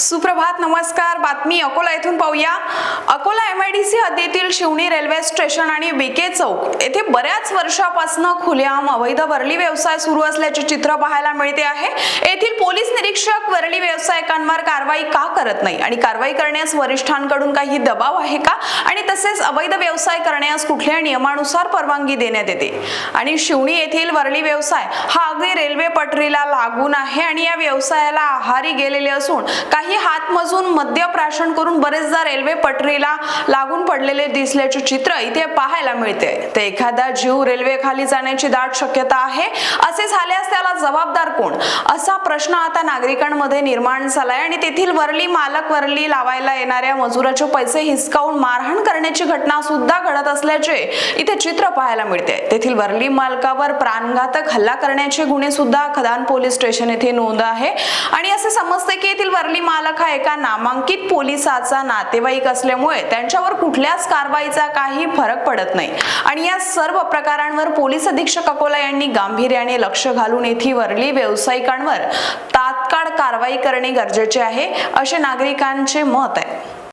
सुप्रभात नमस्कार. बातमी अकोला येथून पाहूया. Akola M I D C हद्दीतील शिवणी रेल्वे स्टेशन आणि बीके चौक येथे बऱ्याच वर्षापासून खुलेआम अवैध वरली व्यवसाय सुरू असल्याचे चित्र पाहायला मिळते आहे. येथील पोलीस निरीक्षक वरली व्यावसायिकांवर कारवाई का करत नाही? आणि कारवाई करण्यास वरिष्ठांकडून काही दबाव आहे का? आणि तसेच अवैध व्यवसाय करण्यास कुठल्या नियमानुसार परवानगी देण्यात येते? आणि शिवणी येथील वरली व्यवसाय हा अगदी रेल्वे पटरीला लागून आहे आणि या व्यवसायाला आहारी गेलेले असून काही हातमजून मद्य प्राशन करून बरेचदा रेल्वे पटरीला लागून पडलेले दिसल्याचे चित्र इथे पाहायला मिळते. ते एखादा जीव रेल्वे खाली जाण्याची दाट शक्यता आहे. असे झाल्यास त्याला जबाबदार कोण? असा प्रश्न आता नागरिकांमध्ये निर्माण झालाय आणि तेथील वरली मालक वरली लावायला येणाऱ्या मजुराचे पैसे हिसकावून मारहाण करण्याची घटना सुद्धा घडत असल्याचे इथे चित्र पाहायला मिळते. तेथील वरली मालकावर प्राणघातक हल्ला करण्याचे गुन्हे सुद्धा खदान पोलीस स्टेशन येथे नोंद आहे. आणि असे समजते की येथील वरली मालक हा एका नामांकित पोलिसाचा नातेवाईक असल्यामुळे त्यांच्यावर कुठल्याच कारवाईचा काही फरक पडत नाही. आणि या सर्व प्रकारांवर पोलीस अधीक्षक अकोला यांनी गांभीर्याने लक्ष घालून येथील वरली व्यावसायिकांवर तात्काळ कारवाई करणे गरजेचे आहे असे नागरिकांचे मत आहे.